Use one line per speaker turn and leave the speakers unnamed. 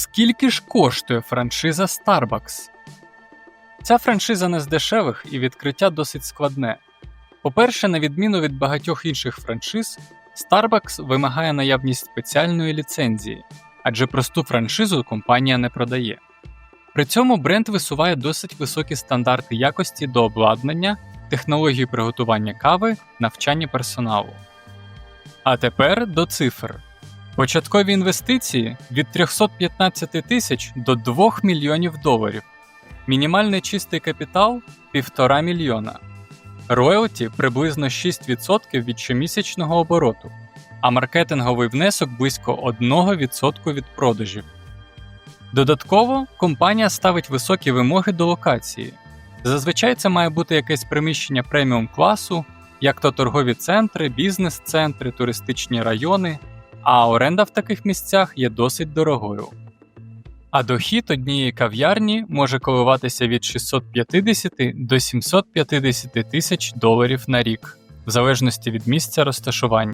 Скільки ж коштує франшиза Starbucks? Ця франшиза не з дешевих і відкриття досить складне. По-перше, на відміну від багатьох інших франшиз, Starbucks вимагає наявність спеціальної ліцензії, адже просту франшизу компанія не продає. При цьому бренд висуває досить високі стандарти якості до обладнання, технології приготування кави, навчання персоналу. А тепер до цифр. Початкові інвестиції від 315 тисяч до 2 мільйонів доларів. Мінімальний чистий капітал 1,5 мільйона. Роялті приблизно 6% від щомісячного обороту, а маркетинговий внесок близько 1% від продажів. Додатково компанія ставить високі вимоги до локації. Зазвичай це має бути якесь приміщення преміум класу, як то торгові центри, бізнес-центри, туристичні райони, а оренда в таких місцях є досить дорогою. А дохід однієї кав'ярні може коливатися від 650 до 750 тисяч доларів на рік, в залежності від місця розташування.